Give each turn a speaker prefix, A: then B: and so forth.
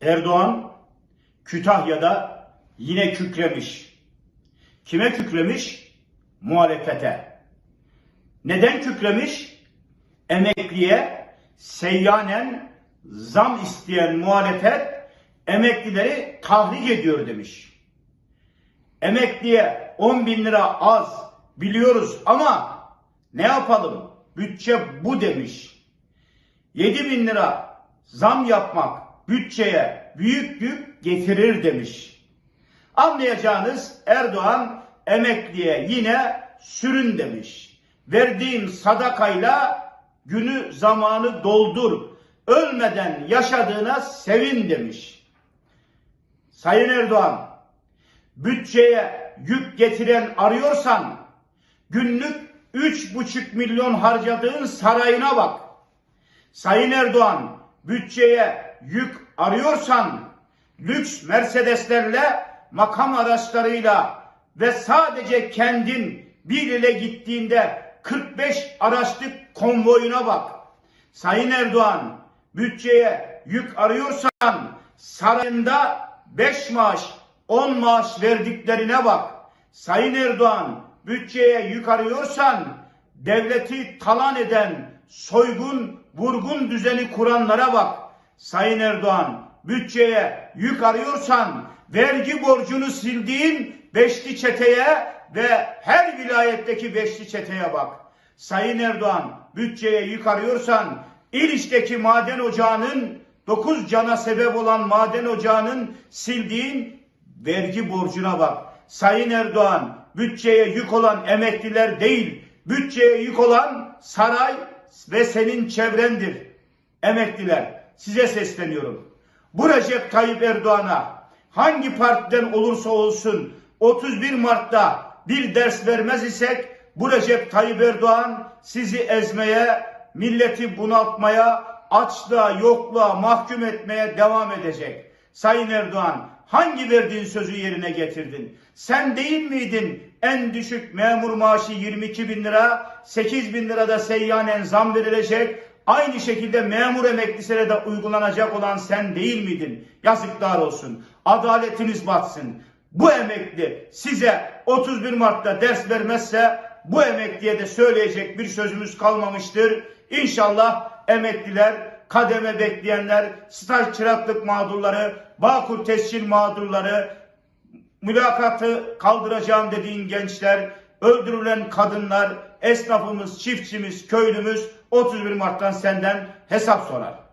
A: Erdoğan Kütahya'da yine kükremiş. Kime kükremiş? Muhalefete. Neden kükremiş? Emekliye seyyanen zam isteyen muhalefet emeklileri tahrik ediyor demiş. Emekliye 10 bin lira az biliyoruz ama ne yapalım? Bütçe bu demiş. 7 bin lira zam yapmak bütçeye büyük yük getirir demiş. Anlayacağınız Erdoğan emekliye yine sürün demiş. Verdiğim sadakayla günü zamanı doldur. Ölmeden yaşadığına sevin demiş. Sayın Erdoğan, bütçeye yük getiren arıyorsan günlük 3,5 milyon harcadığın sarayına bak. Sayın Erdoğan, bütçeye yük arıyorsan lüks Mercedeslerle, makam araçlarıyla ve sadece kendin bir ile gittiğinde 45 araçlık konvoyuna bak. Sayın Erdoğan, bütçeye yük arıyorsan sarayında 5 maaş, 10 maaş verdiklerine bak. Sayın Erdoğan, bütçeye yük arıyorsan devleti talan eden soygun, vurgun düzeni kuranlara bak. Sayın Erdoğan, bütçeye yük arıyorsan vergi borcunu sildiğin beşli çeteye ve her vilayetteki beşli çeteye bak. Sayın Erdoğan, bütçeye yük arıyorsan İliç'teki maden ocağının 9 cana sebep olan maden ocağının sildiğin vergi borcuna bak. Sayın Erdoğan, bütçeye yük olan emekliler değil, bütçeye yük olan saray ve senin çevrendir. Emekliler, size sesleniyorum. Bu Recep Tayyip Erdoğan'a hangi partiden olursa olsun 31 Mart'ta bir ders vermez isek bu Recep Tayyip Erdoğan sizi ezmeye, milleti bunaltmaya, açlığa, yokluğa mahkum etmeye devam edecek. Sayın Erdoğan hangi verdiğin sözü yerine getirdin? Sen değil miydin en düşük memur maaşı 22 bin lira, 8 bin lirada seyyanen zam verilecek, aynı şekilde memur emeklisine de uygulanacak olan sen değil miydin? Yazıklar olsun. Adaletiniz batsın. Bu emekli size 31 Mart'ta ders vermezse bu emekliye de söyleyecek bir sözümüz kalmamıştır. İnşallah emekliler, kademe bekleyenler, staj çıraklık mağdurları, Bağkur tescil mağdurları, mülakatı kaldıracağım dediğin gençler, öldürülen kadınlar, esnafımız, çiftçimiz, köylümüz 31 Mart'tan senden hesap sorar.